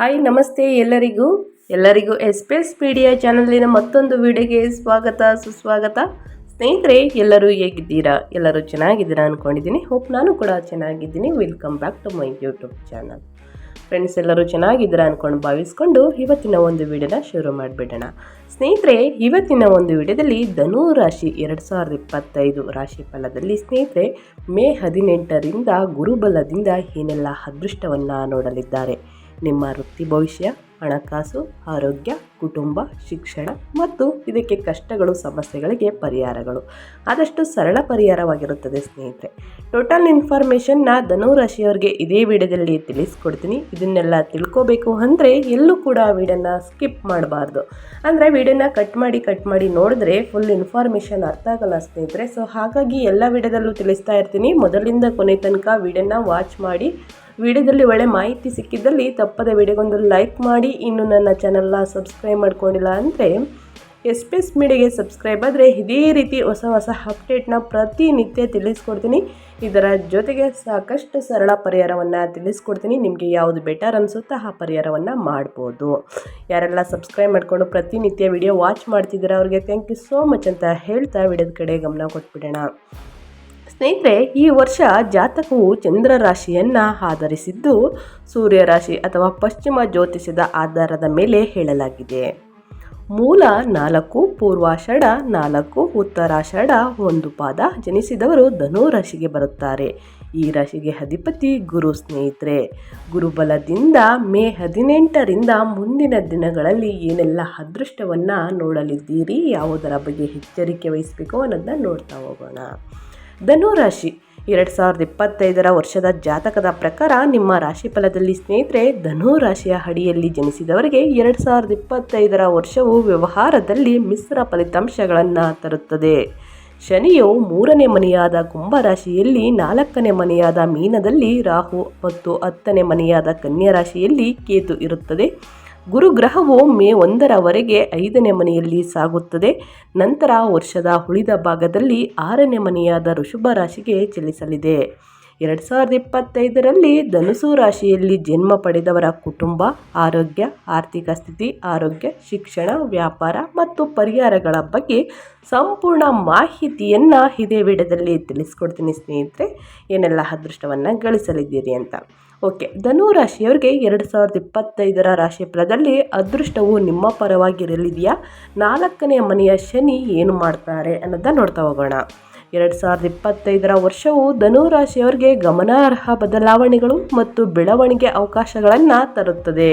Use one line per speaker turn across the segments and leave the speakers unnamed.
Hi ನಮಸ್ತೆ ಎಲ್ಲರಿಗೂ. ಎಲ್ಲರಿಗೂ ಎಸ್ ಪಿ ಎಸ್ ಚಾನಲಿನ ಮತ್ತೊಂದು ವಿಡಿಯೋಗೆ ಸ್ವಾಗತ, ಸುಸ್ವಾಗತ. ಸ್ನೇಹಿತರೆ, ಎಲ್ಲರೂ ಹೇಗಿದ್ದೀರಾ? ಎಲ್ಲರೂ ಚೆನ್ನಾಗಿದ್ದೀರಾ ಅಂದ್ಕೊಂಡಿದ್ದೀನಿ ಹೋಪ್ ನಾನು ಕೂಡ ಚೆನ್ನಾಗಿದ್ದೀನಿ. Welcome back to my YouTube channel friends ಎಲ್ಲರೂ ಚೆನ್ನಾಗಿದ್ದೀರಾ ಅಂದ್ಕೊಂಡು ಭಾವಿಸ್ಕೊಂಡು ಇವತ್ತಿನ ಒಂದು ವಿಡಿಯೋನ ಶುರು ಮಾಡಿಬಿಡೋಣ. ಸ್ನೇಹಿತರೆ, ಇವತ್ತಿನ ಒಂದು ವಿಡಿಯೋದಲ್ಲಿ ಧನು ರಾಶಿ ಎರಡು ಸಾವಿರದ ಇಪ್ಪತ್ತೈದು ರಾಶಿ ಫಲದಲ್ಲಿ ಸ್ನೇಹಿತರೆ, ಮೇ ಹದಿನೆಂಟರಿಂದ ಗುರುಬಲದಿಂದ ಏನೆಲ್ಲ ಅದೃಷ್ಟವನ್ನು ನೋಡಲಿದ್ದಾರೆ? ನಿಮ್ಮ ವೃತ್ತಿ, ಭವಿಷ್ಯ, ಹಣಕಾಸು, ಆರೋಗ್ಯ, ಕುಟುಂಬ, ಶಿಕ್ಷಣ ಮತ್ತು ಇದಕ್ಕೆ ಕಷ್ಟಗಳು, ಸಮಸ್ಯೆಗಳಿಗೆ ಪರಿಹಾರಗಳು. ಆದಷ್ಟು ಸರಳ ಪರಿಹಾರವಾಗಿರುತ್ತದೆ ಸ್ನೇಹಿತರೆ. ಟೋಟಲ್ ಇನ್ಫಾರ್ಮೇಷನ್ನ ಧನುರಾಶಿಯವರಿಗೆ ಇದೇ ವಿಡಿಯೋದಲ್ಲಿ ತಿಳಿಸ್ಕೊಡ್ತೀನಿ. ಇದನ್ನೆಲ್ಲ ತಿಳ್ಕೋಬೇಕು ಅಂದರೆ ಎಲ್ಲೂ ಕೂಡ ವಿಡಿಯೋನ ಸ್ಕಿಪ್ ಮಾಡಬಾರ್ದು. ಅಂದರೆ ವಿಡಿಯೋನ ಕಟ್ ಮಾಡಿ ಕಟ್ ಮಾಡಿ ನೋಡಿದ್ರೆ ಫುಲ್ ಇನ್ಫಾರ್ಮೇಷನ್ ಅರ್ಥ ಆಗಲ್ಲ ಸ್ನೇಹಿತರೆ. ಸೊ ಹಾಗಾಗಿ ಎಲ್ಲ ವಿಡಿಯೋದಲ್ಲೂ ತಿಳಿಸ್ತಾ ಇರ್ತೀನಿ. ಮೊದಲಿಂದ ಕೊನೆ ತನಕ ವಿಡಿಯೋನ ವಾಚ್ ಮಾಡಿ. ವಿಡಿಯೋದಲ್ಲಿ ಒಳ್ಳೆ ಮಾಹಿತಿ ಸಿಕ್ಕಿದ್ದಲ್ಲಿ ತಪ್ಪದೆ ವಿಡಿಯೋಗೊಂದು ಲೈಕ್ ಮಾಡಿ. ಇನ್ನು ನನ್ನ ಚಾನಲ್ನ ಸಬ್ಸ್ಕ್ರೈಬ್ ಮಾಡ್ಕೊಂಡಿಲ್ಲ ಅಂದರೆ ಎಸ್ ಪಿ ಎಸ್ ಮೀಡಿಯಾಗೆ ಸಬ್ಸ್ಕ್ರೈಬ್ ಆದರೆ ಇದೇ ರೀತಿ ಹೊಸ ಹೊಸ ಅಪ್ಡೇಟ್ನ ಪ್ರತಿನಿತ್ಯ ತಿಳಿಸ್ಕೊಡ್ತೀನಿ. ಇದರ ಜೊತೆಗೆ ಸಾಕಷ್ಟು ಸರಳ ಪರಿಹಾರವನ್ನು ತಿಳಿಸ್ಕೊಡ್ತೀನಿ. ನಿಮಗೆ ಯಾವುದು ಬೆಟರ್ ಅನಿಸುತ್ತೋ ಆ ಪರಿಹಾರವನ್ನು ಮಾಡ್ಬೋದು. ಯಾರೆಲ್ಲ ಸಬ್ಸ್ಕ್ರೈಬ್ ಮಾಡಿಕೊಂಡು ಪ್ರತಿನಿತ್ಯ ವಿಡಿಯೋ ವಾಚ್ ಮಾಡ್ತಿದ್ದೀರಾ ಅವ್ರಿಗೆ ಥ್ಯಾಂಕ್ ಯು ಸೋ ಮಚ್ ಅಂತ ಹೇಳ್ತಾ ವಿಡಿಯೋದ ಕಡೆ ಗಮನ ಕೊಟ್ಬಿಡೋಣ. ಸ್ನೇಹಿತರೆ, ಈ ವರ್ಷ ಜಾತಕವು ಚಂದ್ರ ರಾಶಿಯನ್ನು ಆಧರಿಸಿದ್ದು ಸೂರ್ಯ ರಾಶಿ ಅಥವಾ ಪಶ್ಚಿಮ ಜ್ಯೋತಿಷದ ಆಧಾರದ ಮೇಲೆ ಹೇಳಲಾಗಿದೆ. ಮೂಲ ನಾಲ್ಕು, ಪೂರ್ವಾಷಾಢ ನಾಲ್ಕು, ಉತ್ತರಾಷಾಢ ಒಂದು ಪಾದ ಜನಿಸಿದವರು ಧನು ರಾಶಿಗೆ ಬರುತ್ತಾರೆ. ಈ ರಾಶಿಗೆ ಅಧಿಪತಿ ಗುರು ಸ್ನೇಹಿತರೆ. ಗುರುಬಲದಿಂದ ಮೇ ಹದಿನೆಂಟರಿಂದ ಮುಂದಿನ ದಿನಗಳಲ್ಲಿ ಏನೆಲ್ಲ ಅದೃಷ್ಟವನ್ನು ನೋಡಲಿದ್ದೀರಿ, ಯಾವುದರ ಬಗ್ಗೆ ಎಚ್ಚರಿಕೆ ವಹಿಸಬೇಕು ಅನ್ನೋದನ್ನ ನೋಡ್ತಾ ಹೋಗೋಣ. ಧನುರಾಶಿ ಎರಡು ಸಾವಿರದ ಇಪ್ಪತ್ತೈದರ ವರ್ಷದ ಜಾತಕದ ಪ್ರಕಾರ ನಿಮ್ಮ ರಾಶಿ ಫಲದಲ್ಲಿ ಸ್ನೇಹಿತರೆ, ಧನು ರಾಶಿಯ ಅಡಿಯಲ್ಲಿ ಜನಿಸಿದವರಿಗೆ ಎರಡು ಸಾವಿರದ ಇಪ್ಪತ್ತೈದರ ವರ್ಷವು ವ್ಯವಹಾರದಲ್ಲಿ ಮಿಶ್ರ ಫಲಿತಾಂಶಗಳನ್ನು ತರುತ್ತದೆ. ಶನಿಯು ಮೂರನೇ ಮನೆಯಾದ ಕುಂಭರಾಶಿಯಲ್ಲಿ ನಾಲ್ಕನೇ ಮನೆಯಾದ ಮೀನದಲ್ಲಿ ರಾಹು ಮತ್ತು ಹತ್ತನೇ ಮನೆಯಾದ ಕನ್ಯಾ ರಾಶಿಯಲ್ಲಿ ಕೇತು ಇರುತ್ತದೆ. ಗುರುಗ್ರಹವು ಮೇ ಒಂದರವರೆಗೆ ಐದನೇ ಮನೆಯಲ್ಲಿ ಸಾಗುತ್ತದೆ. ನಂತರ ವರ್ಷದ ಉಳಿದ ಭಾಗದಲ್ಲಿ ಆರನೇ ಮನೆಯಾದ ಋಷಭ ರಾಶಿಗೆ ಚಲಿಸಲಿದೆ. ಎರಡು ಸಾವಿರದ ಇಪ್ಪತ್ತೈದರಲ್ಲಿ ಧನುಸು ರಾಶಿಯಲ್ಲಿ ಜನ್ಮ ಪಡೆದವರ ಕುಟುಂಬ, ಆರೋಗ್ಯ, ಆರ್ಥಿಕ ಸ್ಥಿತಿ, ಆರೋಗ್ಯ, ಶಿಕ್ಷಣ, ವ್ಯಾಪಾರ ಮತ್ತು ಪರಿಹಾರಗಳ ಬಗ್ಗೆ ಸಂಪೂರ್ಣ ಮಾಹಿತಿಯನ್ನು ಇದೇ ವಿಡಿಯೋದಲ್ಲಿ ತಿಳಿಸ್ಕೊಡ್ತೀನಿ ಸ್ನೇಹಿತರೆ. ಏನೆಲ್ಲ ಅದೃಷ್ಟವನ್ನು ಗಳಿಸಲಿದ್ದೀರಿ ಅಂತ. ಓಕೆ, ಧನು ರಾಶಿಯವರಿಗೆ ಎರಡು ಸಾವಿರದ ಇಪ್ಪತ್ತೈದರ ರಾಶಿ ಫಲದಲ್ಲಿ ಅದೃಷ್ಟವು ನಿಮ್ಮ ಪರವಾಗಿರಲಿದೆಯಾ? ನಾಲ್ಕನೇ ಮನೆಯ ಶನಿ ಏನು ಮಾಡ್ತಾರೆ ಅನ್ನೋದನ್ನ ನೋಡ್ತಾ ಹೋಗೋಣ. ಎರಡು ಸಾವಿರದ ಇಪ್ಪತ್ತೈದರ ವರ್ಷವು ಧನು ರಾಶಿಯವರಿಗೆ ಗಮನಾರ್ಹ ಬದಲಾವಣೆಗಳು ಮತ್ತು ಬೆಳವಣಿಗೆ ಅವಕಾಶಗಳನ್ನು ತರುತ್ತದೆ.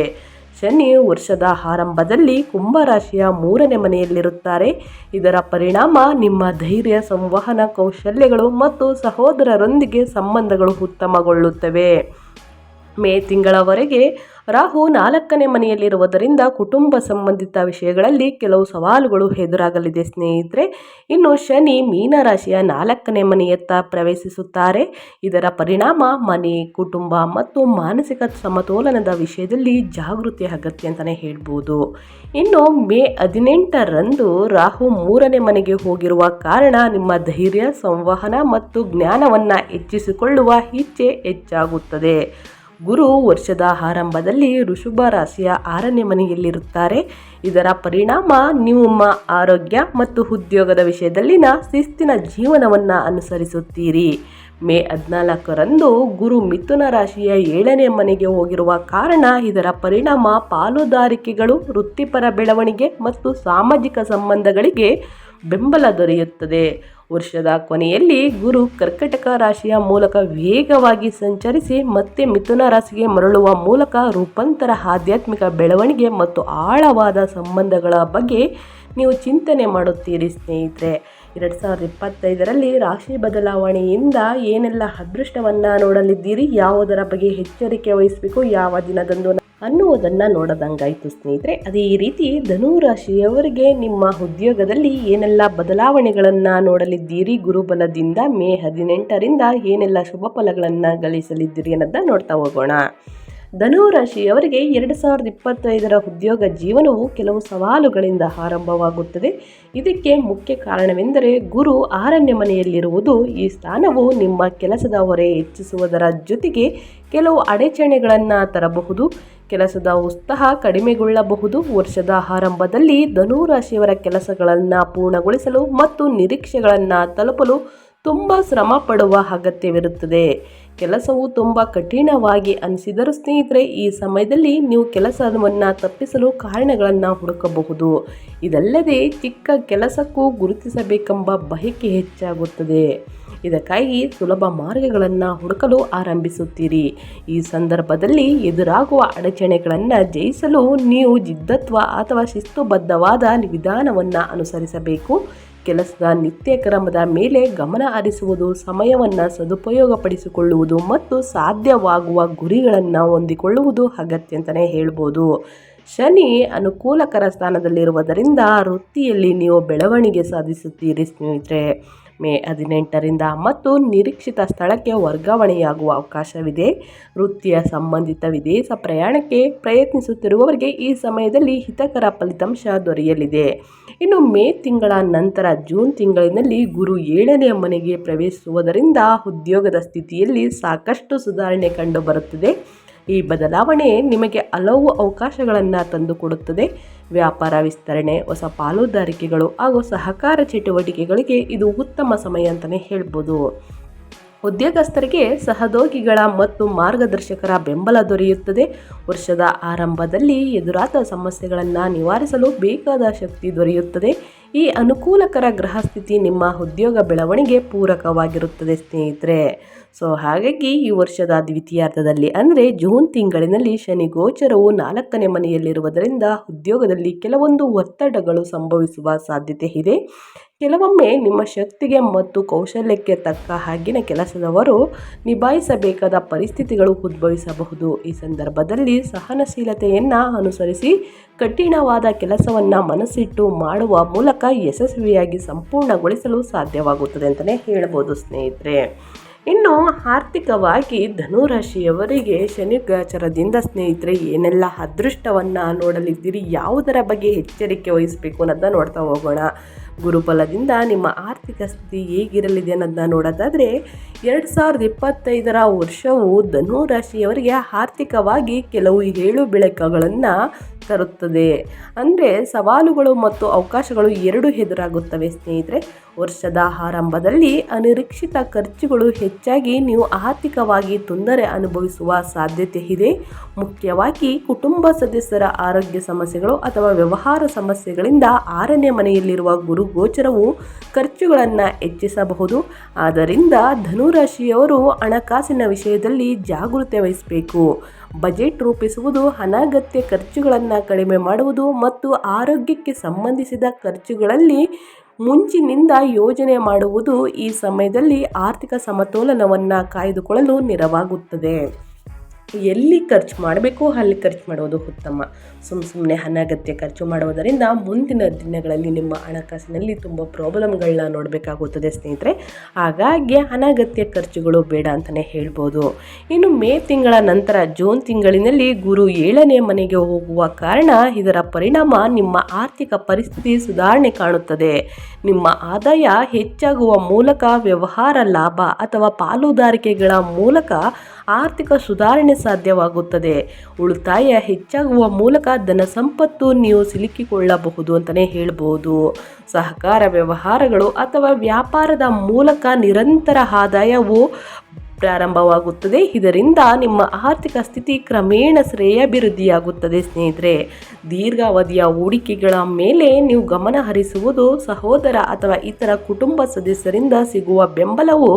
ಶನಿ ವರ್ಷದ ಆರಂಭದಲ್ಲಿ ಕುಂಭರಾಶಿಯ ಮೂರನೇ ಮನೆಯಲ್ಲಿರುತ್ತಾರೆ. ಇದರ ಪರಿಣಾಮ ನಿಮ್ಮ ಧೈರ್ಯ, ಸಂವಹನ, ಕೌಶಲ್ಯಗಳು ಮತ್ತು ಸಹೋದರರೊಂದಿಗೆ ಸಂಬಂಧಗಳು ಉತ್ತಮಗೊಳ್ಳುತ್ತವೆ. ಮೇ ತಿಂಗಳವರೆಗೆ ರಾಹು ನಾಲ್ಕನೇ ಮನೆಯಲ್ಲಿರುವುದರಿಂದ ಕುಟುಂಬ ಸಂಬಂಧಿತ ವಿಷಯಗಳಲ್ಲಿ ಕೆಲವು ಸವಾಲುಗಳು ಎದುರಾಗಲಿದೆ ಸ್ನೇಹಿತರೆ. ಇನ್ನು ಶನಿ ಮೀನರಾಶಿಯ ನಾಲ್ಕನೇ ಮನೆಯತ್ತ ಪ್ರವೇಶಿಸುತ್ತಾರೆ. ಇದರ ಪರಿಣಾಮ ಮನೆ, ಕುಟುಂಬ ಮತ್ತು ಮಾನಸಿಕ ಸಮತೋಲನದ ವಿಷಯದಲ್ಲಿ ಜಾಗೃತಿ ಅಗತ್ಯ ಅಂತಲೇ ಹೇಳ್ಬೋದು. ಇನ್ನು ಮೇ ಹದಿನೆಂಟರಂದು ರಾಹು ಮೂರನೇ ಮನೆಗೆ ಹೋಗಿರುವ ಕಾರಣ ನಿಮ್ಮ ಧೈರ್ಯ, ಸಂವಹನ ಮತ್ತು ಜ್ಞಾನವನ್ನು ಹೆಚ್ಚಿಸಿಕೊಳ್ಳುವ ಇಚ್ಛೆ ಹೆಚ್ಚಾಗುತ್ತದೆ. ಗುರು ವರ್ಷದ ಆರಂಭದಲ್ಲಿ ಋಷಭ ರಾಶಿಯ ಆರನೇ ಮನೆಯಲ್ಲಿರುತ್ತಾರೆ. ಇದರ ಪರಿಣಾಮ ನಿಮ್ಮ ಆರೋಗ್ಯ ಮತ್ತು ಉದ್ಯೋಗದ ವಿಷಯದಲ್ಲಿನ ಶಿಸ್ತಿನ ಜೀವನವನ್ನು ಅನುಸರಿಸುತ್ತೀರಿ. ಮೇ ಹದಿನಾಲ್ಕರಂದು ಗುರು ಮಿಥುನ ರಾಶಿಯ ಏಳನೇ ಮನೆಗೆ ಹೋಗಿರುವ ಕಾರಣ ಇದರ ಪರಿಣಾಮ ಪಾಲುದಾರಿಕೆಗಳು, ವೃತ್ತಿಪರ ಬೆಳವಣಿಗೆ ಮತ್ತು ಸಾಮಾಜಿಕ ಸಂಬಂಧಗಳಿಗೆ ಬೆಂಬಲ ದೊರೆಯುತ್ತದೆ. ವರ್ಷದ ಕೊನೆಯಲ್ಲಿ ಗುರು ಕರ್ಕಟಕ ರಾಶಿಯ ಮೂಲಕ ವೇಗವಾಗಿ ಸಂಚರಿಸಿ ಮತ್ತೆ ಮಿಥುನ ರಾಶಿಗೆ ಮರಳುವ ಮೂಲಕ ರೂಪಾಂತರ ಆಧ್ಯಾತ್ಮಿಕ ಬೆಳವಣಿಗೆ ಮತ್ತು ಆಳವಾದ ಸಂಬಂಧಗಳ ಬಗ್ಗೆ ನೀವು ಚಿಂತನೆ ಮಾಡುತ್ತೀರಿ ಸ್ನೇಹಿತರೆ. ಎರಡು ಸಾವಿರದ ಇಪ್ಪತ್ತೈದರಲ್ಲಿ ರಾಶಿ ಬದಲಾವಣೆಯಿಂದ ಏನೆಲ್ಲ ಅದೃಷ್ಟವನ್ನು ನೋಡಲಿದ್ದೀರಿ, ಯಾವುದರ ಬಗ್ಗೆ ಎಚ್ಚರಿಕೆ ವಹಿಸಬೇಕು, ಯಾವ ದಿನದಂದು ಅನ್ನುವುದನ್ನು ನೋಡದಂಗಾಯಿತು ಸ್ನೇಹಿತರೆ. ಅದೇ ರೀತಿ ಧನುರಾಶಿಯವರಿಗೆ ನಿಮ್ಮ ಉದ್ಯೋಗದಲ್ಲಿ ಏನೆಲ್ಲ ಬದಲಾವಣೆಗಳನ್ನು ನೋಡಲಿದ್ದೀರಿ? ಗುರುಬಲದಿಂದ ಮೇ ಹದಿನೆಂಟರಿಂದ ಏನೆಲ್ಲ ಶುಭ ಫಲಗಳನ್ನು ಗಳಿಸಲಿದ್ದೀರಿ ಅನ್ನೋದನ್ನ ನೋಡ್ತಾ ಹೋಗೋಣ. ಧನು ರಾಶಿಯವರಿಗೆ ಎರಡು ಸಾವಿರದ ಇಪ್ಪತ್ತೈದರ ಉದ್ಯೋಗ ಜೀವನವು ಕೆಲವು ಸವಾಲುಗಳಿಂದ ಆರಂಭವಾಗುತ್ತದೆ. ಇದಕ್ಕೆ ಮುಖ್ಯ ಕಾರಣವೆಂದರೆ ಗುರು ಆರಣ್ಯ ಮನೆಯಲ್ಲಿರುವುದು ಈ ಸ್ಥಾನವು ನಿಮ್ಮ ಕೆಲಸದ ಹೊರೆ ಹೆಚ್ಚಿಸುವುದರ ಜೊತೆಗೆ ಕೆಲವು ಅಡಚಣೆಗಳನ್ನು ತರಬಹುದು. ಕೆಲಸದ ಉತ್ಸಾಹ ಕಡಿಮೆಗೊಳ್ಳಬಹುದು. ವರ್ಷದ ಆರಂಭದಲ್ಲಿ ಧನುರಾಶಿಯವರ ಕೆಲಸಗಳನ್ನು ಪೂರ್ಣಗೊಳಿಸಲು ಮತ್ತು ನಿರೀಕ್ಷೆಗಳನ್ನು ತಲುಪಲು ತುಂಬ ಶ್ರಮ ಪಡುವ ಅಗತ್ಯವಿರುತ್ತದೆ. ಕೆಲಸವು ತುಂಬ ಕಠಿಣವಾಗಿ ಅನಿಸಿದರೂ ಸ್ನೇಹಿತರೆ, ಈ ಸಮಯದಲ್ಲಿ ನೀವು ಕೆಲಸವನ್ನು ತಪ್ಪಿಸಲು ಕಾರಣಗಳನ್ನು ಹುಡುಕಬಹುದು. ಇದಲ್ಲದೆ ಚಿಕ್ಕ ಕೆಲಸಕ್ಕೂ ಗುರುತಿಸಬೇಕೆಂಬ ಬಯಕೆ ಹೆಚ್ಚಾಗುತ್ತದೆ. ಇದಕ್ಕಾಗಿ ಸುಲಭ ಮಾರ್ಗಗಳನ್ನು ಹುಡುಕಲು ಆರಂಭಿಸುತ್ತೀರಿ. ಈ ಸಂದರ್ಭದಲ್ಲಿ ಎದುರಾಗುವ ಅಡಚಣೆಗಳನ್ನು ಜಯಿಸಲು ನೀವು ಜಿದ್ದತ್ವ ಅಥವಾ ಶಿಸ್ತುಬದ್ಧವಾದ ವಿಧಾನವನ್ನು ಅನುಸರಿಸಬೇಕು. ಕೆಲಸದ ನಿತ್ಯ ಕ್ರಮದ ಮೇಲೆ ಗಮನ ಹರಿಸುವುದು, ಸಮಯವನ್ನು ಸದುಪಯೋಗಪಡಿಸಿಕೊಳ್ಳುವುದು ಮತ್ತು ಸಾಧ್ಯವಾಗುವ ಗುರಿಗಳನ್ನು ಹೊಂದಿಕೊಳ್ಳುವುದು ಅಗತ್ಯ ಅಂತಲೇ ಹೇಳ್ಬೋದು. ಶನಿ ಅನುಕೂಲಕರ ಸ್ಥಾನದಲ್ಲಿರುವುದರಿಂದ ವೃತ್ತಿಯಲ್ಲಿ ನೀವು ಬೆಳವಣಿಗೆ ಸಾಧಿಸುತ್ತೀರಿ ಸ್ನೇಹಿತರೆ. ಮೇ ಹದಿನೆಂಟರಿಂದ ಮತ್ತು ನಿರೀಕ್ಷಿತ ಸ್ಥಳಕ್ಕೆ ವರ್ಗಾವಣೆಯಾಗುವ ಅವಕಾಶವಿದೆ. ವೃತ್ತಿಯ ಸಂಬಂಧಿತ ವಿದೇಶ ಪ್ರಯಾಣಕ್ಕೆ ಪ್ರಯತ್ನಿಸುತ್ತಿರುವವರಿಗೆ ಈ ಸಮಯದಲ್ಲಿ ಹಿತಕರ ಫಲಿತಾಂಶ ದೊರೆಯಲಿದೆ. ಇನ್ನು ಮೇ ತಿಂಗಳ ನಂತರ ಜೂನ್ ತಿಂಗಳಿನಲ್ಲಿ ಗುರು ಏಳನೆಯ ಮನೆಗೆ ಪ್ರವೇಶಿಸುವುದರಿಂದ ಉದ್ಯೋಗದ ಸ್ಥಿತಿಯಲ್ಲಿ ಸಾಕಷ್ಟು ಸುಧಾರಣೆ ಕಂಡುಬರುತ್ತದೆ. ಈ ಬದಲಾವಣೆ ನಿಮಗೆ ಹಲವು ಅವಕಾಶಗಳನ್ನು ತಂದುಕೊಡುತ್ತದೆ. ವ್ಯಾಪಾರ ವಿಸ್ತರಣೆ, ಹೊಸ ಪಾಲುದಾರಿಕೆಗಳು ಹಾಗೂ ಸಹಕಾರ ಚಟುವಟಿಕೆಗಳಿಗೆ ಇದು ಉತ್ತಮ ಸಮಯ ಅಂತಲೇ ಹೇಳ್ಬೋದು. ಉದ್ಯೋಗಸ್ಥರಿಗೆ ಸಹೋದ್ಯೋಗಿಗಳ ಮತ್ತು ಮಾರ್ಗದರ್ಶಕರ ಬೆಂಬಲ ದೊರೆಯುತ್ತದೆ. ವರ್ಷದ ಆರಂಭದಲ್ಲಿ ಎದುರಾದ ಸಮಸ್ಯೆಗಳನ್ನು ನಿವಾರಿಸಲು ಬೇಕಾದ ಶಕ್ತಿ ದೊರೆಯುತ್ತದೆ. ಈ ಅನುಕೂಲಕರ ಗ್ರಹಸ್ಥಿತಿ ನಿಮ್ಮ ಉದ್ಯೋಗ ಬೆಳವಣಿಗೆ ಪೂರಕವಾಗಿರುತ್ತದೆ ಸ್ನೇಹಿತರೆ. ಸೊ ಹಾಗಾಗಿ ಈ ವರ್ಷದ ದ್ವಿತೀಯಾರ್ಧದಲ್ಲಿ ಅಂದರೆ ಜೂನ್ ತಿಂಗಳಿನಲ್ಲಿ ಶನಿ ಗೋಚರವು ನಾಲ್ಕನೇ ಮನೆಯಲ್ಲಿರುವುದರಿಂದ ಉದ್ಯೋಗದಲ್ಲಿ ಕೆಲವೊಂದು ಒತ್ತಡಗಳು ಸಂಭವಿಸುವ ಸಾಧ್ಯತೆ ಇದೆ. ಕೆಲವೊಮ್ಮೆ ನಿಮ್ಮ ಶಕ್ತಿಗೆ ಮತ್ತು ಕೌಶಲ್ಯಕ್ಕೆ ತಕ್ಕ ಹಾಗಿನ ಕೆಲಸದವರು ನಿಭಾಯಿಸಬೇಕಾದ ಪರಿಸ್ಥಿತಿಗಳು ಉದ್ಭವಿಸಬಹುದು. ಈ ಸಂದರ್ಭದಲ್ಲಿ ಸಹನಶೀಲತೆಯನ್ನು ಅನುಸರಿಸಿ ಕಠಿಣವಾದ ಕೆಲಸವನ್ನು ಮನಸ್ಸಿಟ್ಟು ಮಾಡುವ ಮೂಲಕ ಯಶಸ್ವಿಯಾಗಿ ಸಂಪೂರ್ಣಗೊಳಿಸಲು ಸಾಧ್ಯವಾಗುತ್ತದೆ ಅಂತಲೇ ಹೇಳ್ಬೋದು ಸ್ನೇಹಿತರೆ. ಇನ್ನು ಆರ್ಥಿಕವಾಗಿ ಧನುರಾಶಿಯವರಿಗೆ ಶನಿ ಗೋಚರದಿಂದ ಸ್ನೇಹಿತರೆ, ಏನೆಲ್ಲ ಅದೃಷ್ಟವನ್ನು ನೋಡಲಿದ್ದೀರಿ? ಯಾವುದರ ಬಗ್ಗೆ ಎಚ್ಚರಿಕೆ ವಹಿಸಬೇಕು ಅನ್ನೋದನ್ನ ನೋಡ್ತಾ ಹೋಗೋಣ. ಗುರುಬಲದಿಂದ ನಿಮ್ಮ ಆರ್ಥಿಕ ಸ್ಥಿತಿ ಹೇಗಿರಲಿದೆ ಅನ್ನೋದನ್ನ ನೋಡೋದಾದರೆ, ಎರಡು ಸಾವಿರದ ಇಪ್ಪತ್ತೈದರ ವರ್ಷವು ಧನುರಾಶಿಯವರಿಗೆ ಆರ್ಥಿಕವಾಗಿ ಕೆಲವು ಏಳು ಬೆಳಕುಗಳನ್ನು ತರುತ್ತದೆ. ಅಂದರೆ ಸವಾಲುಗಳು ಮತ್ತು ಅವಕಾಶಗಳು ಎರಡು ಎದುರಾಗುತ್ತವೆ ಸ್ನೇಹಿತರೆ. ವರ್ಷದ ಆರಂಭದಲ್ಲಿ ಅನಿರೀಕ್ಷಿತ ಖರ್ಚುಗಳು ಹೆಚ್ಚಾಗಿ ನೀವು ಆರ್ಥಿಕವಾಗಿ ತೊಂದರೆ ಅನುಭವಿಸುವ ಸಾಧ್ಯತೆ ಇದೆ. ಮುಖ್ಯವಾಗಿ ಕುಟುಂಬ ಸದಸ್ಯರ ಆರೋಗ್ಯ ಸಮಸ್ಯೆಗಳು ಅಥವಾ ವ್ಯವಹಾರ ಸಮಸ್ಯೆಗಳಿಂದ ಆರನೇ ಮನೆಯಲ್ಲಿರುವ ಗುರು ಗೋಚರವು ಖರ್ಚುಗಳನ್ನು ಹೆಚ್ಚಿಸಬಹುದು. ಆದ್ದರಿಂದ ಧನುರಾಶಿಯವರು ಹಣಕಾಸಿನ ವಿಷಯದಲ್ಲಿ ಜಾಗೃತೆ ವಹಿಸಬೇಕು. ಬಜೆಟ್ ರೂಪಿಸುವುದು ಅನಗತ್ಯ ಖರ್ಚುಗಳನ್ನು ಕಡಿಮೆ ಮಾಡುವುದು ಮತ್ತು ಆರೋಗ್ಯಕ್ಕೆ ಸಂಬಂಧಿಸಿದ ಖರ್ಚುಗಳಲ್ಲಿ ಮುಂಚಿನಿಂದ ಯೋಜನೆ ಮಾಡುವುದು ಈ ಸಮಯದಲ್ಲಿ ಆರ್ಥಿಕ ಸಮತೋಲನವನ್ನು ಕಾಯ್ದುಕೊಳ್ಳಲು ನೆರವಾಗುತ್ತದೆ. ಎಲ್ಲಿ ಖರ್ಚು ಮಾಡಬೇಕು ಅಲ್ಲಿ ಖರ್ಚು ಮಾಡೋದು ಉತ್ತಮ. ಸುಮ್ಮ ಸುಮ್ಮನೆ ಅನಗತ್ಯ ಖರ್ಚು ಮಾಡುವುದರಿಂದ ಮುಂದಿನ ದಿನಗಳಲ್ಲಿ ನಿಮ್ಮ ಹಣಕಾಸಿನಲ್ಲಿ ತುಂಬ ಪ್ರಾಬ್ಲಮ್ಗಳನ್ನ ನೋಡಬೇಕಾಗುತ್ತದೆ ಸ್ನೇಹಿತರೆ. ಹಾಗಾಗಿ ಅನಗತ್ಯ ಖರ್ಚುಗಳು ಬೇಡ ಅಂತಲೇ ಹೇಳ್ಬೋದು. ಇನ್ನು ಮೇ ತಿಂಗಳ ನಂತರ ಜೂನ್ ತಿಂಗಳಿನಲ್ಲಿ ಗುರು ಏಳನೇ ಮನೆಗೆ ಹೋಗುವ ಕಾರಣ ಇದರ ಪರಿಣಾಮ ನಿಮ್ಮ ಆರ್ಥಿಕ ಪರಿಸ್ಥಿತಿ ಸುಧಾರಣೆ ಕಾಣುತ್ತದೆ. ನಿಮ್ಮ ಆದಾಯ ಹೆಚ್ಚಾಗುವ ಮೂಲಕ ವ್ಯವಹಾರ ಲಾಭ ಅಥವಾ ಪಾಲುದಾರಿಕೆಗಳ ಮೂಲಕ ಆರ್ಥಿಕ ಸುಧಾರಣೆ ಸಾಧ್ಯವಾಗುತ್ತದೆ. ಉಳಿತಾಯ ಹೆಚ್ಚಾಗುವ ಮೂಲಕ ಧನ ಸಂಪತ್ತು ನೀವು ಸಿಲುಕಿಕೊಳ್ಳಬಹುದು ಅಂತಲೇ ಹೇಳ್ಬೋದು. ಸಹಕಾರ ವ್ಯವಹಾರಗಳು ಅಥವಾ ವ್ಯಾಪಾರದ ಮೂಲಕ ನಿರಂತರ ಆದಾಯವು ಪ್ರಾರಂಭವಾಗುತ್ತದೆ. ಇದರಿಂದ ನಿಮ್ಮ ಆರ್ಥಿಕ ಸ್ಥಿತಿ ಕ್ರಮೇಣ ಶ್ರೇಯಾಭಿವೃದ್ಧಿಯಾಗುತ್ತದೆ ಸ್ನೇಹಿತರೆ. ದೀರ್ಘಾವಧಿಯ ಹೂಡಿಕೆಗಳ ಮೇಲೆ ನೀವು ಗಮನ ಹರಿಸುವುದು ಸಹೋದರ ಅಥವಾ ಇತರ ಕುಟುಂಬ ಸದಸ್ಯರಿಂದ ಸಿಗುವ ಬೆಂಬಲವು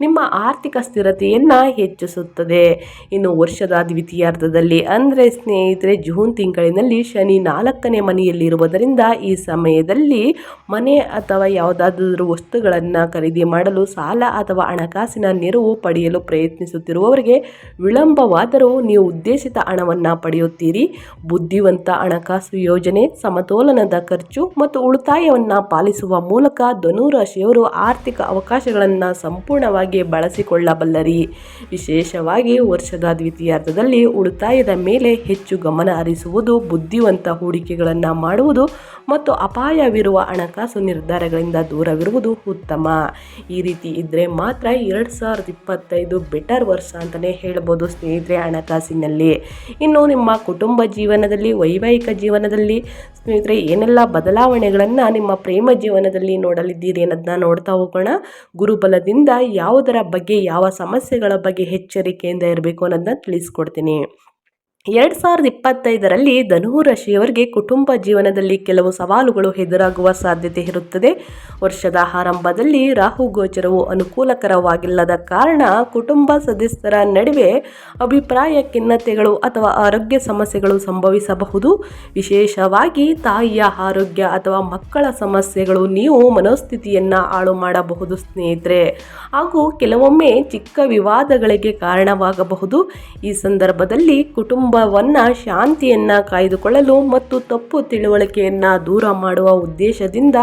ನಿಮ್ಮ ಆರ್ಥಿಕ ಸ್ಥಿರತೆಯನ್ನು ಹೆಚ್ಚಿಸುತ್ತದೆ. ಇನ್ನು ವರ್ಷದ ದ್ವಿತೀಯಾರ್ಧದಲ್ಲಿ ಅಂದರೆ ಸ್ನೇಹಿತರೆ ಜೂನ್ ತಿಂಗಳಿನಲ್ಲಿ ಶನಿ ನಾಲ್ಕನೇ ಮನೆಯಲ್ಲಿರುವುದರಿಂದ ಈ ಸಮಯದಲ್ಲಿ ಮನೆ ಅಥವಾ ಯಾವುದಾದರೂ ವಸ್ತುಗಳನ್ನು ಖರೀದಿ ಮಾಡಲು ಸಾಲ ಅಥವಾ ಹಣಕಾಸಿನ ನೆರವು ಪಡೆಯಲು ಪ್ರಯತ್ನಿಸುತ್ತಿರುವವರಿಗೆ ವಿಳಂಬವಾದರೂ ನೀವು ಉದ್ದೇಶಿತ ಹಣವನ್ನು ಪಡೆಯುತ್ತೀರಿ. ಬುದ್ಧಿವಂತ ಹಣಕಾಸು ಯೋಜನೆ, ಸಮತೋಲನದ ಖರ್ಚು ಮತ್ತು ಉಳಿತಾಯವನ್ನು ಪಾಲಿಸುವ ಮೂಲಕ ಧನುರಾಶಿಯವರು ಆರ್ಥಿಕ ಅವಕಾಶಗಳನ್ನು ಸಂಪೂರ್ಣವಾಗಿ ಬಳಸಿಕೊಳ್ಳಬಲ್ಲರಿ. ವಿಶೇಷವಾಗಿ ವರ್ಷದ ದ್ವಿತೀಯಾರ್ಧದಲ್ಲಿ ಉಳಿತಾಯದ ಮೇಲೆ ಹೆಚ್ಚು ಗಮನ ಹರಿಸುವುದು, ಬುದ್ಧಿವಂತ ಹೂಡಿಕೆಗಳನ್ನು ಮಾಡುವುದು ಮತ್ತು ಅಪಾಯವಿರುವ ಹಣಕಾಸು ನಿರ್ಧಾರಗಳಿಂದ ದೂರವಿರುವುದು ಉತ್ತಮ. ಈ ರೀತಿ ಇದ್ದರೆ ಮಾತ್ರ ಎರಡು ಸಾವಿರದ ಇಪ್ಪತ್ತೈದು ಬೆಟರ್ ವರ್ಷ ಅಂತಲೇ ಹೇಳ್ಬೋದು ಸ್ನೇಹಿತರೆ ಹಣಕಾಸಿನಲ್ಲಿ. ಇನ್ನು ನಿಮ್ಮ ಕುಟುಂಬ ಜೀವನದಲ್ಲಿ, ವೈವಾಹಿಕ ಜೀವನದಲ್ಲಿ ಸ್ನೇಹಿತರೆ ಏನೆಲ್ಲ ಬದಲಾವಣೆಗಳನ್ನು ನಿಮ್ಮ ಪ್ರೇಮ ಜೀವನದಲ್ಲಿ ನೋಡಲಿದ್ದೀರಿ ಅನ್ನೋದನ್ನ ನೋಡ್ತಾ ಹೋಗೋಣ. ಗುರುಬಲದಿಂದ ಯಾವುದರ ಬಗ್ಗೆ, ಯಾವ ಸಮಸ್ಯೆಗಳ ಬಗ್ಗೆ ಎಚ್ಚರಿಕೆಯಿಂದ ಇರಬೇಕು ಅನ್ನೋದನ್ನ ತಿಳಿಸ್ಕೊಡ್ತೀನಿ. ಎರಡು ಸಾವಿರದ ಇಪ್ಪತ್ತೈದರಲ್ಲಿ ಧನು ರಾಶಿಯವರಿಗೆ ಕುಟುಂಬ ಜೀವನದಲ್ಲಿ ಕೆಲವು ಸವಾಲುಗಳು ಎದುರಾಗುವ ಸಾಧ್ಯತೆ ಇರುತ್ತದೆ. ವರ್ಷದ ಆರಂಭದಲ್ಲಿ ರಾಹು ಗೋಚರವು ಅನುಕೂಲಕರವಾಗಿಲ್ಲದ ಕಾರಣ ಕುಟುಂಬ ಸದಸ್ಯರ ನಡುವೆ ಅಭಿಪ್ರಾಯ ಖಿನ್ನತೆಗಳು ಅಥವಾ ಆರೋಗ್ಯ ಸಮಸ್ಯೆಗಳು ಸಂಭವಿಸಬಹುದು. ವಿಶೇಷವಾಗಿ ತಾಯಿಯ ಆರೋಗ್ಯ ಅಥವಾ ಮಕ್ಕಳ ಸಮಸ್ಯೆಗಳು ನೀವು ಮನೋಸ್ಥಿತಿಯನ್ನು ಹಾಳು ಮಾಡಬಹುದು ಸ್ನೇಹಿತರೆ. ಹಾಗೂ ಕೆಲವೊಮ್ಮೆ ಚಿಕ್ಕ ವಿವಾದಗಳಿಗೆ ಕಾರಣವಾಗಬಹುದು. ಈ ಸಂದರ್ಭದಲ್ಲಿ ಕುಟುಂಬವನ್ನು ಶಾಂತಿಯನ್ನು ಕಾಯ್ದುಕೊಳ್ಳಲು ಮತ್ತು ತಪ್ಪು ತಿಳುವಳಿಕೆಯನ್ನು ದೂರ ಮಾಡುವ ಉದ್ದೇಶದಿಂದ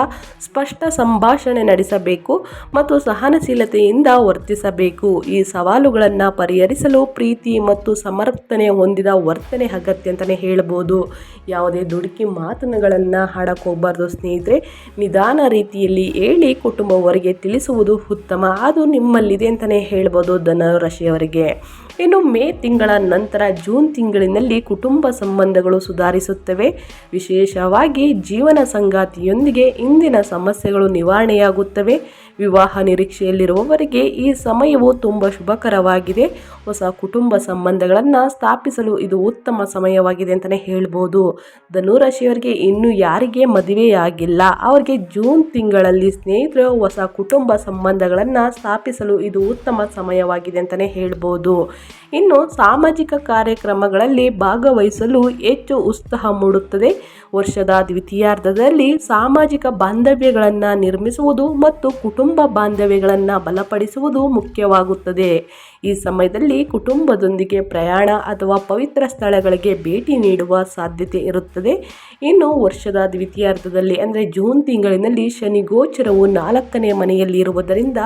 ಸ್ಪಷ್ಟ ಸಂಭಾಷಣೆ ನಡೆಸಬೇಕು ಮತ್ತು ಸಹನಶೀಲತೆಯಿಂದ ವರ್ತಿಸಬೇಕು. ಈ ಸವಾಲುಗಳನ್ನು ಪರಿಹರಿಸಲು ಪ್ರೀತಿ ಮತ್ತು ಸಮರ್ಥನೆ ಹೊಂದಿದ ವರ್ತನೆ ಅಗತ್ಯ ಅಂತಲೇ ಹೇಳ್ಬೋದು. ಯಾವುದೇ ದುಡುಕಿ ಮಾತುಗಳನ್ನು ಹಾಡಕ್ಕೆ ಹೋಗಬಾರ್ದು ಸ್ನೇಹಿತರೆ. ನಿಧಾನ ರೀತಿಯಲ್ಲಿ ಹೇಳಿ ಕುಟುಂಬವರಿಗೆ ತಿಳಿಸುವುದು ಉತ್ತಮ. ಅದು ನಿಮ್ಮಲ್ಲಿದೆ ಅಂತಲೇ ಹೇಳ್ಬೋದು ಧನುರಾಶಿಯವರಿಗೆ. ಇನ್ನು ಮೇ ತಿಂಗಳ ನಂತರ ಜೂನ್ ತಿಂಗಳಿನಲ್ಲಿ ಕುಟುಂಬ ಸಂಬಂಧಗಳು ಸುಧಾರಿಸುತ್ತವೆ. ವಿಶೇಷವಾಗಿ ಜೀವನ ಸಂಗಾತಿಯೊಂದಿಗೆ ಇಂದಿನ ಸಮಸ್ಯೆಗಳು ನಿವಾರಣೆಯಾಗುತ್ತವೆ. ವಿವಾಹ ನಿರೀಕ್ಷೆಯಲ್ಲಿರುವವರಿಗೆ ಈ ಸಮಯವು ತುಂಬ ಶುಭಕರವಾಗಿದೆ. ಹೊಸ ಕುಟುಂಬ ಸಂಬಂಧಗಳನ್ನು ಸ್ಥಾಪಿಸಲು ಇದು ಉತ್ತಮ ಸಮಯವಾಗಿದೆ ಅಂತಲೇ ಹೇಳ್ಬೋದು. ಧನುರಾಶಿಯವರಿಗೆ ಇನ್ನೂ ಯಾರಿಗೆ ಮದುವೆಯಾಗಿಲ್ಲ. ಅವರಿಗೆ ಜೂನ್ ತಿಂಗಳಲ್ಲಿ ಸ್ನೇಹಿತರು, ಹೊಸ ಕುಟುಂಬ ಸಂಬಂಧಗಳನ್ನು ಸ್ಥಾಪಿಸಲು ಇದು ಉತ್ತಮ ಸಮಯವಾಗಿದೆ ಅಂತಲೇ ಹೇಳ್ಬೋದು. ಇನ್ನು ಸಾಮಾಜಿಕ ಕಾರ್ಯಕ್ರಮಗಳಲ್ಲಿ ಭಾಗವಹಿಸಲು ಹೆಚ್ಚು ಉತ್ಸಾಹ ಮೂಡುತ್ತದೆ. ವರ್ಷದ ದ್ವಿತೀಯಾರ್ಧದಲ್ಲಿ ಸಾಮಾಜಿಕ ಬಾಂಧವ್ಯಗಳನ್ನು ನಿರ್ಮಿಸುವುದು ಮತ್ತು ಕುಟುಂಬ ಬಾಂಧವ್ಯಗಳನ್ನು ಬಲಪಡಿಸುವುದು ಮುಖ್ಯವಾಗುತ್ತದೆ. ಈ ಸಮಯದಲ್ಲಿ ಕುಟುಂಬದೊಂದಿಗೆ ಪ್ರಯಾಣ ಅಥವಾ ಪವಿತ್ರ ಸ್ಥಳಗಳಿಗೆ ಭೇಟಿ ನೀಡುವ ಸಾಧ್ಯತೆ ಇರುತ್ತದೆ. ಇನ್ನು ವರ್ಷದ ದ್ವಿತೀಯಾರ್ಧದಲ್ಲಿ ಅಂದರೆ ಜೂನ್ ತಿಂಗಳಿನಲ್ಲಿ ಶನಿ ಗೋಚರವು ನಾಲ್ಕನೇ ಮನೆಯಲ್ಲಿ ಇರುವುದರಿಂದ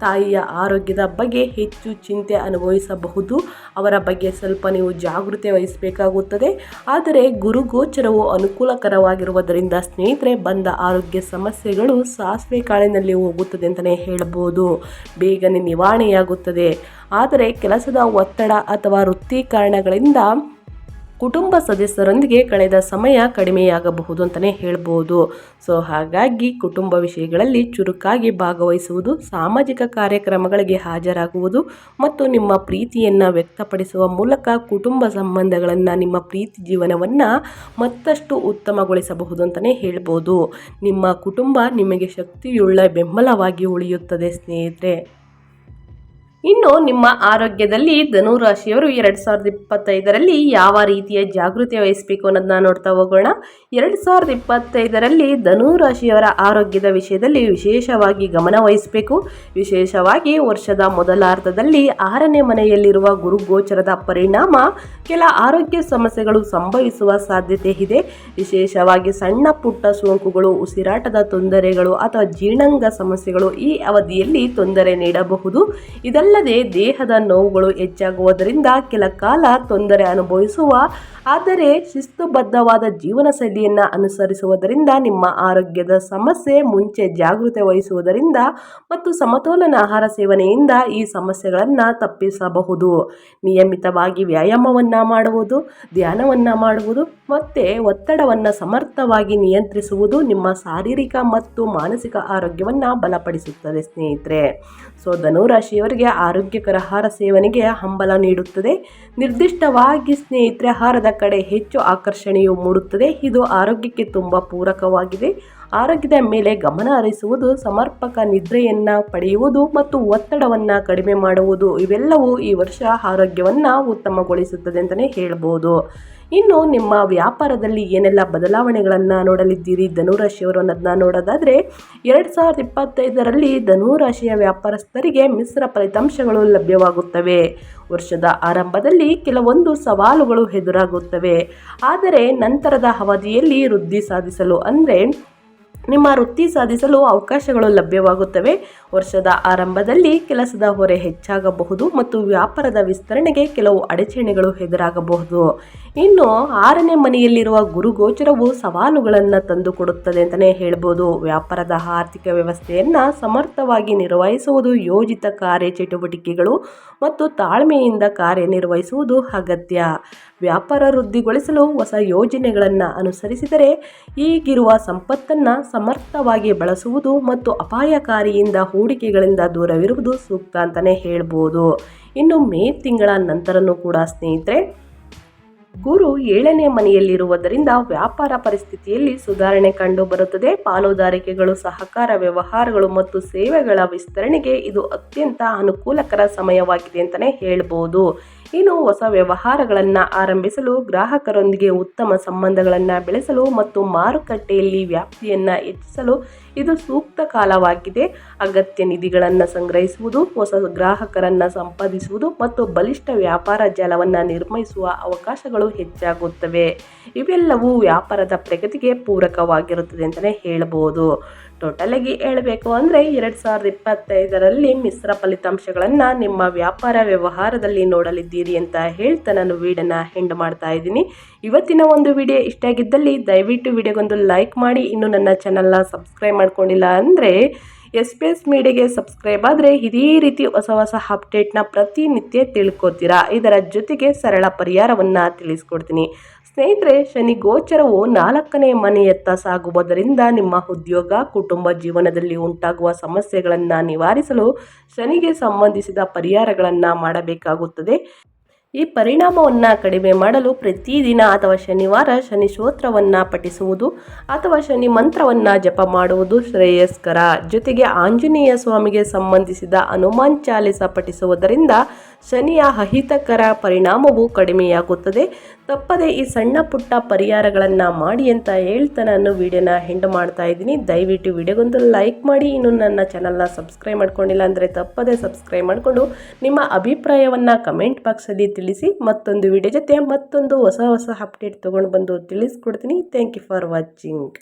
ತಾಯಿಯ ಆರೋಗ್ಯದ ಬಗ್ಗೆ ಹೆಚ್ಚು ಚಿಂತೆ ಅನುಭವಿಸಬಹುದು. ಅವರ ಬಗ್ಗೆ ಸ್ವಲ್ಪ ನೀವು ಜಾಗೃತಿ ವಹಿಸಬೇಕಾಗುತ್ತದೆ. ಆದರೆ ಗುರುಗೋಚರವು ಅನುಕೂಲಕರವಾಗಿರುವುದರಿಂದ ಸ್ನೇಹಿತರೆ, ಬಂದ ಆರೋಗ್ಯ ಸಮಸ್ಯೆಗಳು ಸಾಸಿವೆ ಕಾಳಿನಲ್ಲಿ ಹೋಗುತ್ತದೆ ಅಂತಲೇ ಹೇಳಬಹುದು ಬೇಗನೆ ನಿವಾರಣೆಯಾಗುತ್ತದೆ. ಆದರೆ ಕೆಲಸದ ಒತ್ತಡ ಅಥವಾ ವೃತ್ತಿ ಕಾರಣಗಳಿಂದ ಕುಟುಂಬ ಸದಸ್ಯರೊಂದಿಗೆ ಕಳೆದ ಸಮಯ ಕಡಿಮೆಯಾಗಬಹುದು ಅಂತಲೇ ಹೇಳ್ಬೋದು. ಸೊ ಹಾಗಾಗಿ ಕುಟುಂಬ ವಿಷಯಗಳಲ್ಲಿ ಚುರುಕಾಗಿ ಭಾಗವಹಿಸುವುದು, ಸಾಮಾಜಿಕ ಕಾರ್ಯಕ್ರಮಗಳಿಗೆ ಹಾಜರಾಗುವುದು ಮತ್ತು ನಿಮ್ಮ ಪ್ರೀತಿಯನ್ನು ವ್ಯಕ್ತಪಡಿಸುವ ಮೂಲಕ ಕುಟುಂಬ ಸಂಬಂಧಗಳನ್ನು, ನಿಮ್ಮ ಪ್ರೀತಿ ಜೀವನವನ್ನು ಮತ್ತಷ್ಟು ಉತ್ತಮಗೊಳಿಸಬಹುದು ಅಂತಲೇ ಹೇಳ್ಬೋದು. ನಿಮ್ಮ ಕುಟುಂಬ ನಿಮಗೆ ಶಕ್ತಿಯುಳ್ಳ ಬೆಂಬಲವಾಗಿ ಉಳಿಯುತ್ತದೆ ಸ್ನೇಹಿತರೆ. ಇನ್ನು ನಿಮ್ಮ ಆರೋಗ್ಯದಲ್ಲಿ ಧನುರಾಶಿಯವರು ಎರಡು ಸಾವಿರದ ಇಪ್ಪತ್ತೈದರಲ್ಲಿ ಯಾವ ರೀತಿಯ ಜಾಗೃತಿ ವಹಿಸಬೇಕು ಅನ್ನೋದನ್ನ ನೋಡ್ತಾ ಹೋಗೋಣ. ಎರಡು ಸಾವಿರದ ಇಪ್ಪತ್ತೈದರಲ್ಲಿ ಧನುರಾಶಿಯವರ ಆರೋಗ್ಯದ ವಿಷಯದಲ್ಲಿ ವಿಶೇಷವಾಗಿ ಗಮನ ವಹಿಸಬೇಕು. ವಿಶೇಷವಾಗಿ ವರ್ಷದ ಮೊದಲಾರ್ಧದಲ್ಲಿ ಆರನೇ ಮನೆಯಲ್ಲಿರುವ ಗುರುಗೋಚರದ ಪರಿಣಾಮ ಕೆಲ ಆರೋಗ್ಯ ಸಮಸ್ಯೆಗಳು ಸಂಭವಿಸುವ ಸಾಧ್ಯತೆ ಇದೆ. ವಿಶೇಷವಾಗಿ ಸಣ್ಣ ಪುಟ್ಟ ಸೋಂಕುಗಳು, ಉಸಿರಾಟದ ತೊಂದರೆಗಳು ಅಥವಾ ಜೀರ್ಣಾಂಗ ಸಮಸ್ಯೆಗಳು ಈ ಅವಧಿಯಲ್ಲಿ ತೊಂದರೆ ನೀಡಬಹುದು. ಇದಲ್ಲದೆ ದೇಹದ ನೋವುಗಳು ಹೆಚ್ಚಾಗುವುದರಿಂದ ಕೆಲ ಕಾಲ ತೊಂದರೆ ಅನುಭವಿಸುವ, ಆದರೆ ಶಿಸ್ತುಬದ್ಧವಾದ ಜೀವನ ಶೈಲಿಯನ್ನು ಅನುಸರಿಸುವುದರಿಂದ ನಿಮ್ಮ ಆರೋಗ್ಯದ ಸಮಸ್ಯೆ ಮುಂಚೆ ಜಾಗೃತೆ ವಹಿಸುವುದರಿಂದ ಮತ್ತು ಸಮತೋಲನ ಆಹಾರ ಸೇವನೆಯಿಂದ ಈ ಸಮಸ್ಯೆಗಳನ್ನು ತಪ್ಪಿಸಬಹುದು. ನಿಯಮಿತವಾಗಿ ವ್ಯಾಯಾಮವನ್ನು ಮಾಡುವುದು, ಧ್ಯಾನವನ್ನು ಮಾಡುವುದು ಮತ್ತು ಒತ್ತಡವನ್ನು ಸಮರ್ಥವಾಗಿ ನಿಯಂತ್ರಿಸುವುದು ನಿಮ್ಮ ಶಾರೀರಿಕ ಮತ್ತು ಮಾನಸಿಕ ಆರೋಗ್ಯವನ್ನು ಬಲಪಡಿಸುತ್ತದೆ ಸ್ನೇಹಿತರೆ. ಸೊ, ಧನುರಾಶಿಯವರಿಗೆ ಆರೋಗ್ಯಕರ ಆಹಾರ ಸೇವನೆಗೆ ಹಂಬಲ ನೀಡುತ್ತದೆ. ನಿರ್ದಿಷ್ಟವಾಗಿ ಸ್ನೇಹಿತರೆ, ಆಹಾರದ ಕಡೆ ಹೆಚ್ಚು ಆಕರ್ಷಣೆಯು ಮೂಡುತ್ತದೆ. ಇದು ಆರೋಗ್ಯಕ್ಕೆ ತುಂಬ ಪೂರಕವಾಗಿದೆ. ಆರೋಗ್ಯದ ಮೇಲೆ ಗಮನ ಹರಿಸುವುದು, ಸಮರ್ಪಕ ನಿದ್ರೆಯನ್ನು ಪಡೆಯುವುದು ಮತ್ತು ಒತ್ತಡವನ್ನು ಕಡಿಮೆ ಮಾಡುವುದು, ಇವೆಲ್ಲವೂ ಈ ವರ್ಷ ಆರೋಗ್ಯವನ್ನು ಉತ್ತಮಗೊಳಿಸುತ್ತದೆ ಅಂತಲೇ ಹೇಳ್ಬೋದು. ಇನ್ನು ನಿಮ್ಮ ವ್ಯಾಪಾರದಲ್ಲಿ ಏನೆಲ್ಲ ಬದಲಾವಣೆಗಳನ್ನು ನೋಡಲಿದ್ದೀರಿ? ಧನುರಾಶಿಯವರು ಅನ್ನೋದನ್ನ ನೋಡೋದಾದರೆ, ಎರಡು ಸಾವಿರದ ಇಪ್ಪತ್ತೈದರಲ್ಲಿ ಧನುರಾಶಿಯ ವ್ಯಾಪಾರಸ್ಥರಿಗೆ ಮಿಶ್ರ ಫಲಿತಾಂಶಗಳು ಲಭ್ಯವಾಗುತ್ತವೆ. ವರ್ಷದ ಆರಂಭದಲ್ಲಿ ಕೆಲವೊಂದು ಸವಾಲುಗಳು ಎದುರಾಗುತ್ತವೆ. ಆದರೆ ನಂತರದ ಅವಧಿಯಲ್ಲಿ ವೃದ್ಧಿ ಸಾಧಿಸಲು ಅಂದರೆ ನಿಮ್ಮ ವೃತ್ತಿ ಸಾಧಿಸಲು ಅವಕಾಶಗಳು ಲಭ್ಯವಾಗುತ್ತವೆ. ವರ್ಷದ ಆರಂಭದಲ್ಲಿ ಕೆಲಸದ ಹೊರೆ ಹೆಚ್ಚಾಗಬಹುದು ಮತ್ತು ವ್ಯಾಪಾರದ ವಿಸ್ತರಣೆಗೆ ಕೆಲವು ಅಡಚಣೆಗಳು ಎದುರಾಗಬಹುದು. ಇನ್ನು ಆರನೇ ಮನೆಯಲ್ಲಿರುವ ಗುರುಗೋಚರವು ಸವಾಲುಗಳನ್ನು ತಂದುಕೊಡುತ್ತದೆ ಅಂತಲೇ ಹೇಳ್ಬೋದು. ವ್ಯಾಪಾರದ ಆರ್ಥಿಕ ವ್ಯವಸ್ಥೆಯನ್ನು ಸಮರ್ಥವಾಗಿ ನಿರ್ವಹಿಸುವುದು ಯೋಜಿತ ಕಾರ್ಯಚಟುವಟಿಕೆಗಳು ಮತ್ತು ತಾಳ್ಮೆಯಿಂದ ಕಾರ್ಯನಿರ್ವಹಿಸುವುದು ಅಗತ್ಯ. ವ್ಯಾಪಾರ ವೃದ್ಧಿಗೊಳಿಸಲು ಹೊಸ ಯೋಜನೆಗಳನ್ನು ಅನುಸರಿಸಿದರೆ ಈಗಿರುವ ಸಂಪತ್ತನ್ನು ಸಮರ್ಥವಾಗಿ ಬಳಸುವುದು ಮತ್ತು ಅಪಾಯಕಾರಿಯಿಂದ ಹೂಡಿಕೆಗಳಿಂದ ದೂರವಿರುವುದು ಸೂಕ್ತ ಅಂತಲೇ ಹೇಳ್ಬೋದು. ಇನ್ನು ಮೇ ತಿಂಗಳ ನಂತರನೂ ಕೂಡ ಸ್ನೇಹಿತರೆ ಗುರು ಏಳನೇ ಮನೆಯಲ್ಲಿರುವುದರಿಂದ ವ್ಯಾಪಾರ ಪರಿಸ್ಥಿತಿಯಲ್ಲಿ ಸುಧಾರಣೆ ಕಂಡು ಬರುತ್ತದೆ. ಪಾಲುದಾರಿಕೆಗಳು, ಸಹಕಾರ ವ್ಯವಹಾರಗಳು ಮತ್ತು ಸೇವೆಗಳ ವಿಸ್ತರಣೆಗೆ ಇದು ಅತ್ಯಂತ ಅನುಕೂಲಕರ ಸಮಯವಾಗಿದೆ ಅಂತಲೇ ಹೇಳ್ಬೋದು. ಇನ್ನು ಹೊಸ ವ್ಯವಹಾರಗಳನ್ನು ಆರಂಭಿಸಲು ಗ್ರಾಹಕರೊಂದಿಗೆ ಉತ್ತಮ ಸಂಬಂಧಗಳನ್ನು ಬೆಳೆಸಲು ಮತ್ತು ಮಾರುಕಟ್ಟೆಯಲ್ಲಿ ವ್ಯಾಪ್ತಿಯನ್ನು ಹೆಚ್ಚಿಸಲು ಇದು ಸೂಕ್ತ ಕಾಲವಾಗಿದೆ. ಅಗತ್ಯ ನಿಧಿಗಳನ್ನು ಸಂಗ್ರಹಿಸುವುದು, ಹೊಸ ಗ್ರಾಹಕರನ್ನು ಸಂಪಾದಿಸುವುದು ಮತ್ತು ಬಲಿಷ್ಠ ವ್ಯಾಪಾರ ಜಾಲವನ್ನು ನಿರ್ಮಿಸುವ ಅವಕಾಶಗಳು ಹೆಚ್ಚಾಗುತ್ತವೆ. ಇವೆಲ್ಲವೂ ವ್ಯಾಪಾರದ ಪ್ರಗತಿಗೆ ಪೂರಕವಾಗಿರುತ್ತದೆ ಅಂತಲೇ ಹೇಳಬಹುದು. ಟೋಟಲಾಗಿ ಹೇಳಬೇಕು ಅಂದರೆ ಎರಡು ಸಾವಿರದ ಇಪ್ಪತ್ತೈದರಲ್ಲಿ ಮಿಶ್ರ ಫಲಿತಾಂಶಗಳನ್ನು ನಿಮ್ಮ ವ್ಯಾಪಾರ ವ್ಯವಹಾರದಲ್ಲಿ ನೋಡಲಿದ್ದೀರಿ ಅಂತ ಹೇಳ್ತಾ ನಾನು ವೀಡನ್ನು ಹೆಂಡ್ ಮಾಡ್ತಾ ಇದ್ದೀನಿ. ಇವತ್ತಿನ ಒಂದು ವಿಡಿಯೋ ಇಷ್ಟ ಆಗಿದ್ದಲ್ಲಿ ದಯವಿಟ್ಟು ವಿಡಿಯೋಗೊಂದು ಲೈಕ್ ಮಾಡಿ. ಇನ್ನು ನನ್ನ ಚಾನಲ್ನ ಸಬ್ಸ್ಕ್ರೈಬ್ ಮಾಡ್ಕೊಂಡಿಲ್ಲ ಅಂದರೆ ಎಸ್ ಪಿ ಎಸ್ ಮೀಡಿಯಾಗೆ ಸಬ್ಸ್ಕ್ರೈಬ್ ಆದರೆ ಇದೇ ರೀತಿ ಹೊಸ ಹೊಸ ಅಪ್ಡೇಟ್ನ ಪ್ರತಿನಿತ್ಯ ತಿಳ್ಕೊತೀರಾ. ಇದರ ಜೊತೆಗೆ ಸರಳ ಪರಿಹಾರವನ್ನು ತಿಳಿಸ್ಕೊಡ್ತೀನಿ. ಸ್ನೇಹಿತರೆ, ಶನಿ ಗೋಚರವು ನಾಲ್ಕನೇ ಮನೆಯತ್ತ ಸಾಗುವುದರಿಂದ ನಿಮ್ಮ ಉದ್ಯೋಗ, ಕುಟುಂಬ ಜೀವನದಲ್ಲಿ ಉಂಟಾಗುವ ಸಮಸ್ಯೆಗಳನ್ನು ನಿವಾರಿಸಲು ಶನಿಗೆ ಸಂಬಂಧಿಸಿದ ಪರಿಹಾರಗಳನ್ನು ಮಾಡಬೇಕಾಗುತ್ತದೆ. ಈ ಪರಿಣಾಮವನ್ನು ಕಡಿಮೆ ಮಾಡಲು ಪ್ರತಿದಿನ ಅಥವಾ ಶನಿವಾರ ಶನಿ ಸ್ತೋತ್ರವನ್ನು ಪಠಿಸುವುದು ಅಥವಾ ಶನಿ ಮಂತ್ರವನ್ನು ಜಪ ಮಾಡುವುದು ಶ್ರೇಯಸ್ಕರ. ಜೊತೆಗೆ ಆಂಜನೇಯ ಸ್ವಾಮಿಗೆ ಸಂಬಂಧಿಸಿದ ಹನುಮಾನ್ ಚಾಲಿಸ ಪಠಿಸುವುದರಿಂದ ಶನಿಯ ಅಹಿತಕರ ಪರಿಣಾಮವು ಕಡಿಮೆಯಾಗುತ್ತದೆ. ತಪ್ಪದೆ ಈ ಸಣ್ಣ ಪುಟ್ಟ ಪರಿಹಾರಗಳನ್ನು ಮಾಡಿ ಅಂತ ಹೇಳ್ತಾ ನಾನು ವಿಡಿಯೋನ ಹೆಂಡ್ ಮಾಡ್ತಾ ಇದ್ದೀನಿ. ದಯವಿಟ್ಟು ವಿಡಿಯೋಗೊಂದು ಲೈಕ್ ಮಾಡಿ. ಇನ್ನು ನನ್ನ ಚಾನಲ್ನ ಸಬ್ಸ್ಕ್ರೈಬ್ ಮಾಡ್ಕೊಂಡಿಲ್ಲ ಅಂದರೆ ತಪ್ಪದೆ ಸಬ್ಸ್ಕ್ರೈಬ್ ಮಾಡಿಕೊಂಡು ನಿಮ್ಮ ಅಭಿಪ್ರಾಯವನ್ನು ಕಮೆಂಟ್ ಬಾಕ್ಸಲ್ಲಿ ತಿಳಿಸಿ. ಮತ್ತೊಂದು ವಿಡಿಯೋ ಜೊತೆ ಮತ್ತೊಂದು ಹೊಸ ಹೊಸ ಅಪ್ಡೇಟ್ ತೊಗೊಂಡು ಬಂದು ತಿಳಿಸ್ಕೊಡ್ತೀನಿ. Thank you for watching